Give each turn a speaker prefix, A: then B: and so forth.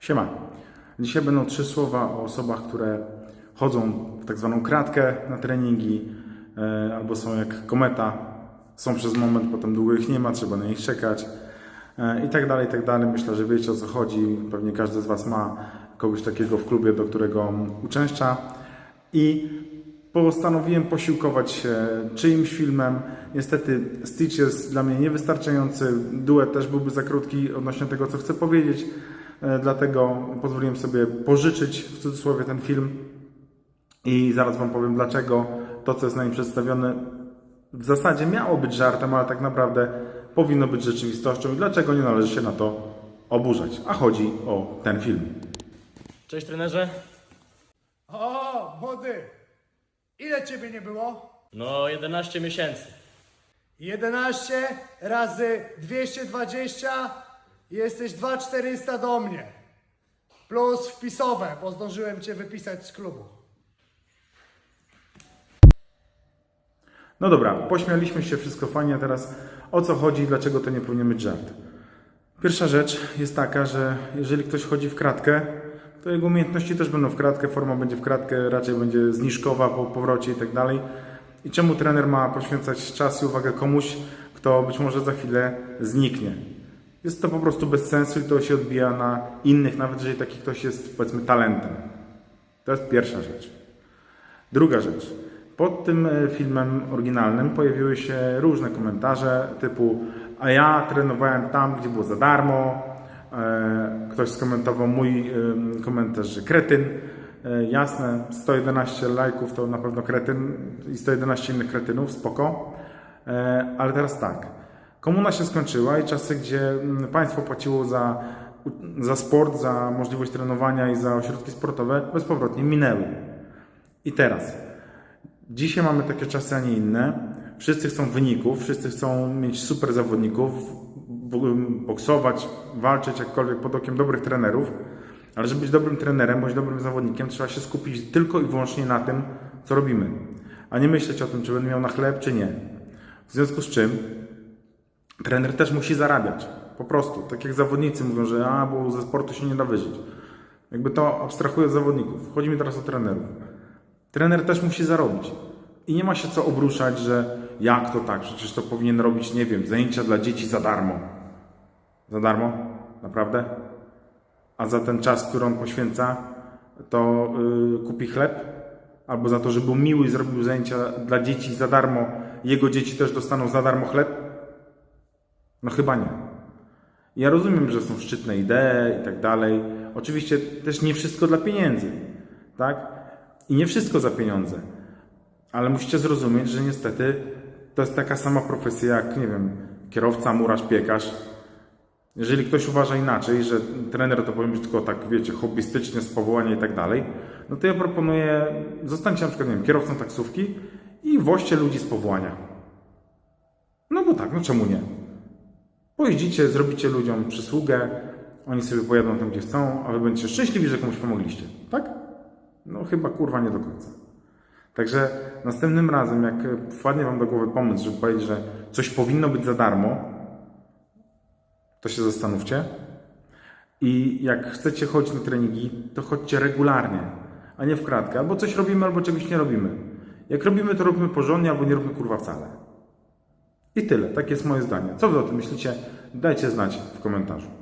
A: Siema. Dzisiaj będą trzy słowa o osobach, które chodzą w tak zwaną kratkę na treningi, e, albo są jak kometa, są przez moment, potem długo ich nie ma, trzeba na nich czekać e, i tak dalej, i tak dalej. Myślę, że wiecie o co chodzi. Pewnie każdy z Was ma kogoś takiego w klubie, do którego uczęszcza. I postanowiłem posiłkować się czyimś filmem. Niestety Stitch jest dla mnie niewystarczający. Duet też byłby za krótki odnośnie tego, co chcę powiedzieć. E, Dlatego pozwoliłem sobie pożyczyć w cudzysłowie ten film i zaraz Wam powiem dlaczego to, co jest na nim przedstawione, w zasadzie miało być żartem, ale tak naprawdę powinno być rzeczywistością i dlaczego nie należy się na to oburzać. A chodzi o ten film.
B: Cześć trenerze.
C: O, młody! Ile ciebie nie było?
B: No 11 miesięcy.
C: 11 razy 220 jesteś 2400 do mnie. Plus wpisowe, bo zdążyłem cię wypisać z klubu.
A: No dobra, pośmialiśmy się, wszystko fajnie, a teraz o co chodzi i dlaczego to nie powinien być żart? Pierwsza rzecz jest taka, że jeżeli ktoś chodzi w kratkę, to jego umiejętności też będą w kratkę, forma będzie w kratkę, raczej będzie zniżkowa po powrocie i tak dalej. I czemu trener ma poświęcać czas i uwagę komuś, kto być może za chwilę zniknie? Jest to po prostu bez sensu i to się odbija na innych, nawet jeżeli taki ktoś jest powiedzmy talentem. To jest pierwsza rzecz. Druga rzecz. Pod tym e, filmem oryginalnym pojawiły się różne komentarze typu a ja trenowałem tam, gdzie było za darmo. E, Ktoś skomentował mój em, komentarz, że kretyn. E, Jasne, 111 lajków to na pewno kretyn i 111 innych kretynów, spoko. E, Ale teraz tak. Komuna się skończyła i czasy, gdzie mm, państwo płaciło za, za sport, za możliwość trenowania i za ośrodki sportowe, bezpowrotnie minęły. I teraz. Dzisiaj mamy takie czasy, a nie inne. Wszyscy chcą wyników, wszyscy chcą mieć super zawodników, boksować, walczyć jakkolwiek pod okiem dobrych trenerów. Ale żeby być dobrym trenerem bądź dobrym zawodnikiem, trzeba się skupić tylko i wyłącznie na tym, co robimy. A nie myśleć o tym, czy będę miał na chleb, czy nie. W związku z czym trener też musi zarabiać. Po prostu. Tak jak zawodnicy mówią, że a, bo ze sportu się nie da wyżyć. Jakby to abstrahuję od zawodników. Chodzi mi teraz o trenerów. Trener też musi zarobić. I nie ma się co obruszać, że jak to tak, przecież to powinien robić, nie wiem, zajęcia dla dzieci za darmo. Za darmo? Naprawdę? A za ten czas, który on poświęca, to yy, kupi chleb? Albo za to, że był miły i zrobił zajęcia dla dzieci za darmo, jego dzieci też dostaną za darmo chleb? No chyba nie. Ja rozumiem, że są szczytne idee i tak dalej. Oczywiście też nie wszystko dla pieniędzy, tak? I nie wszystko za pieniądze. Ale musicie zrozumieć, że niestety to jest taka sama profesja jak, nie wiem, kierowca, murarz, piekarz. Jeżeli ktoś uważa inaczej, że trener to powinien być tylko tak, wiecie, hobbystycznie z powołania i tak dalej, no to ja proponuję, zostańcie na przykład, nie wiem, kierowcą taksówki i woźcie ludzi z powołania. No bo tak, no czemu nie? Pojeździcie, zrobicie ludziom przysługę, oni sobie pojadą tam, gdzie chcą, a wy będziecie szczęśliwi, że komuś pomogliście. Tak? No chyba kurwa nie do końca. Także następnym razem, jak wpadnie wam do głowy pomysł, żeby powiedzieć, że coś powinno być za darmo, to się zastanówcie. I jak chcecie chodzić na treningi, to chodźcie regularnie, a nie w kratkę. Albo coś robimy, albo czegoś nie robimy. Jak robimy, to robimy porządnie, albo nie robimy kurwa wcale. I tyle. Tak jest moje zdanie. Co wy o tym myślicie? Dajcie znać w komentarzu.